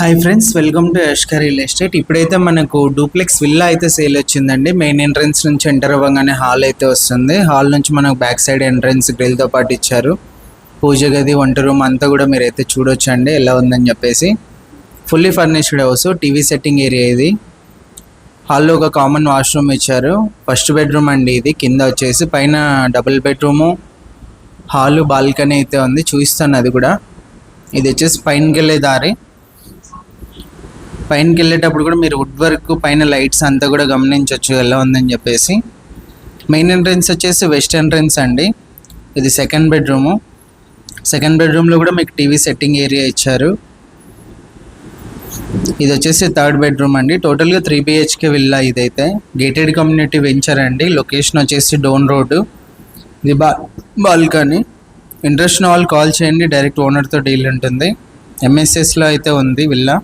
Hi friends welcome to Yashkar real estate. ఇప్పుడైతే మనకు duplex villa అయితే సేల్ వచ్చిందండి. మెయిన్ ఎంట్రన్స్ నుంచి ఎంటర్ అవ్వగానే హాల్ అయితే వస్తుంది. హాల్ నుంచి మనకు బ్యాక్ సైడ్ ఎంట్రన్స్ గ్రిల్తో పాటు ఇచ్చారు. పూజ గది వంట రూమ్ అంతా కూడా మీరు అయితే చూడొచ్చండి ఎలా ఉందని చెప్పేసి. Fully furnished house TV setting area ఇది. హాల్లో ఒక కామన్ వాష్రూమ్ ఇచ్చారు. ఫస్ట్ బెడ్రూమ్ అండి ఇది. కింద వచ్చేసి పైన డబుల్ బెడ్రూము హాలు బాల్కనీ అయితే ఉంది. చూస్తాను అది కూడా. ఇది వచ్చేసి పైనకి వెళ్ళే దారి. పైనకి వెళ్ళేటప్పుడు కూడా మీరు వుడ్ వర్క్ పైన లైట్స్ అంతా కూడా గమనించవచ్చు ఎలా ఉందని చెప్పేసి. మెయిన్ ఎంట్రన్స్ వచ్చేసి వెస్ట్ ఎంట్రన్స్ అండి. ఇది సెకండ్ బెడ్రూము. సెకండ్ బెడ్రూమ్లో కూడా మీకు టీవీ సెట్టింగ్ ఏరియా ఇచ్చారు. ఇది వచ్చేసి థర్డ్ బెడ్రూమ్ అండి. టోటల్గా త్రీ బిహెచ్కే విల్లా ఇదైతే. గేటెడ్ కమ్యూనిటీ వెంచర్ అండి. లొకేషన్ వచ్చేసి డోన్ రోడ్డు. ఇది బా బాల్కనీ. ఇంట్రెస్ట్ ఆల్ వాళ్ళు కాల్ చేయండి. డైరెక్ట్ ఓనర్తో డీల్ ఉంటుంది. ఎంఎస్ఎస్లో అయితే ఉంది విల్లా.